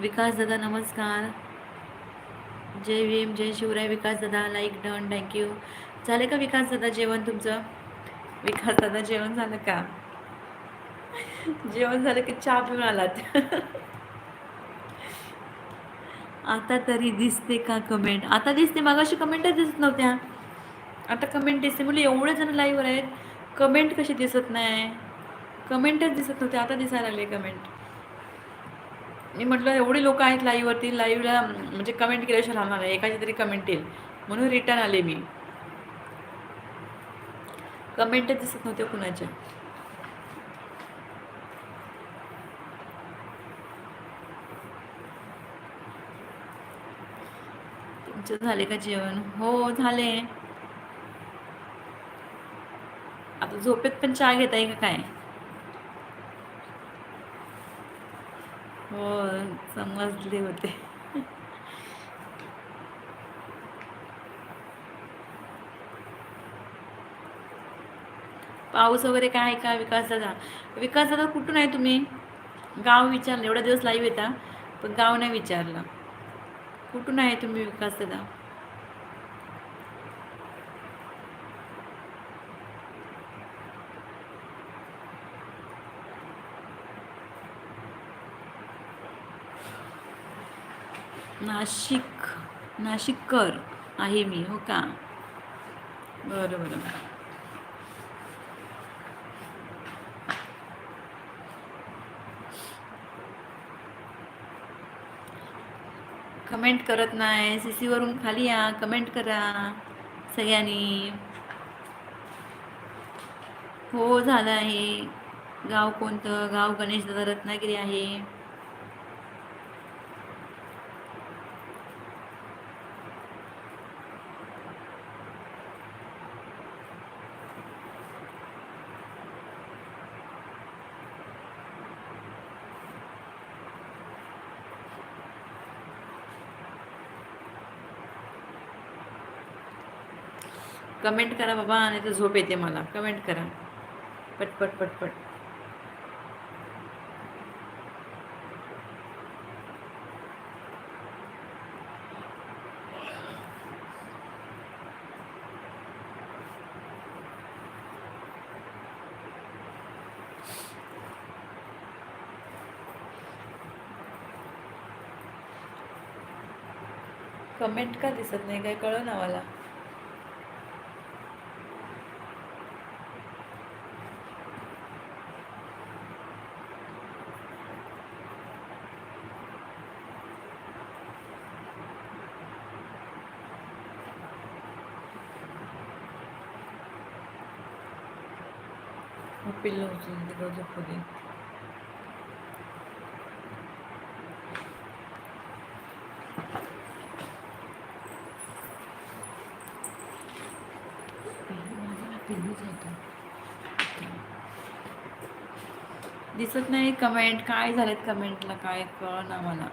विकास दादा नमस्कार. जय भीम जय शिवराय विकास दादा लाईक डन थँक्यू झालं का विकास दादा जेवण तुमचं? विकास दादा जेवण झालं का? जेवण झालं की चहा पिऊन आलात. आता तरी दिसते का कमेंट आता दिसते मागाशी कमेंटच दिसत नव्हत्या. आता कमेंट दिसते. म्हणजे एवढे जण लाईव्हवर आहेत. कमेंट कशी दिसत नाही? कमेंटच दिसत नव्हते. आता दिसायला लागले कमेंट मी म्हटलं एवढी लोक आहेत लाईव्हवरती लाईव्हला म्हणजे कमेंट केल्याशिवाय राहणार नाही. एकाची तरी कमेंट येईल. म्हणून रिटर्न आले मी. कमेंटच दिसत नव्हते कुणाच्या तुमचं झाले का जेवण? हो झाले. आता झोपेत पण चहा घेताय का काय? हो समजले होते. पाऊस वगैरे काय आहे का विकास दादा विकास दादा कुठून आहे तुम्ही? गाव विचारलं एवढा दिवस लाईव्ह येता पण गाव नाही विचारलं. कुठून आहे तुम्ही विकास दादा नाशिक नाशिककर आहे मी हो का? बरं बरं कमेंट करत नाही सी सीवरून खाली या कमेंट करा सगळ्यांनी. हो झालं आहे. गाव कोणतं? गाव गणेश दादा रत्नागिरी आहे. कमेंट करा बाबा आणि तर झोप येते मला. कमेंट करा. पटपट पटपट. कमेंट का दिसत नाही? काय कळलं ना मला? पिल्लू उचलून तिकडं झोपू दे दिसत नाही कमेंट काय झालेत कमेंटला काय कळ ना मला.